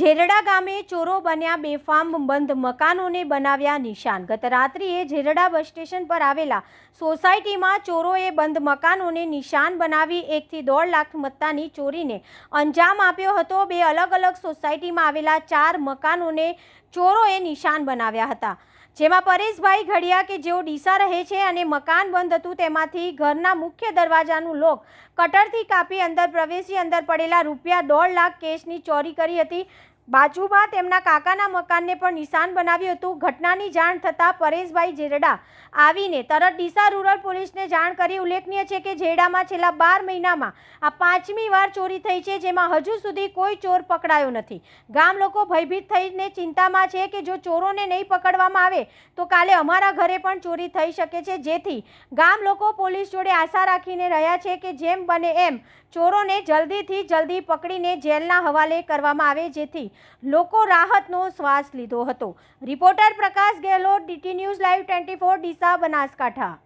ઝેરડા ગામે ચોરો બન્યા બેફામ બંધ મકાનોને બનાવ્યા નિશાન. ગત રાત્રિએ ઝેરડા બસ સ્ટેશન પર આવેલા સોસાયટીમાં ચોરોએ બંધ મકાનોને નિશાન બનાવી એકથી દોઢ લાખ મત્તાની ચોરીને અંજામ આપ્યો હતો. બે અલગ અલગ સોસાયટીમાં આવેલા ચાર મકાનોને ચોરોએ નિશાન બનાવ્યા હતા. જેમાં પરેશભાઈ ઘડિયા કે જેઓ ડીસા રહે છે અને મકાન બંધ હતું તેમાંથી ઘરના મુખ્ય દરવાજાનું લોક કટરથી કાપી અંદર પ્રવેશી અંદર પડેલા રૂપિયા દોઢ લાખ કેશની ચોરી કરી હતી. બાજુમાં તેમના કાકાના મકાનને પણ નિશાન બનાવ્યું હતું. ઘટનાની જાણ થતાં પરેશભાઈ જેરડા આવીને તરત ડીસા રૂરલ પોલીસને જાણ કરી. ઉલ્લેખનીય છે કે જેરડામાં છેલ્લા બાર મહિનામાં આ પાંચમી વાર ચોરી થઈ છે, જેમાં હજુ સુધી કોઈ ચોર પકડાયો નથી. ગામ લોકો ભયભીત થઈને ચિંતામાં છે કે જો ચોરોને નહીં પકડવામાં આવે, તો કાલે અમારા ઘરે પણ ચોરી થઈ શકે છે. જેથી ગામ લોકો પોલીસ જોડે આશા રાખીને રહ્યા છે કે જેમ બને એમ ચોરોને જલ્દીથી જલ્દી પકડીને જેલના હવાલે કરવામાં આવે. જેથી લોકો રાહતનો શ્વાસ લીધો હતો. Reporter Prakash Gehlot, DT news live twenty four Deesa Banaskantha.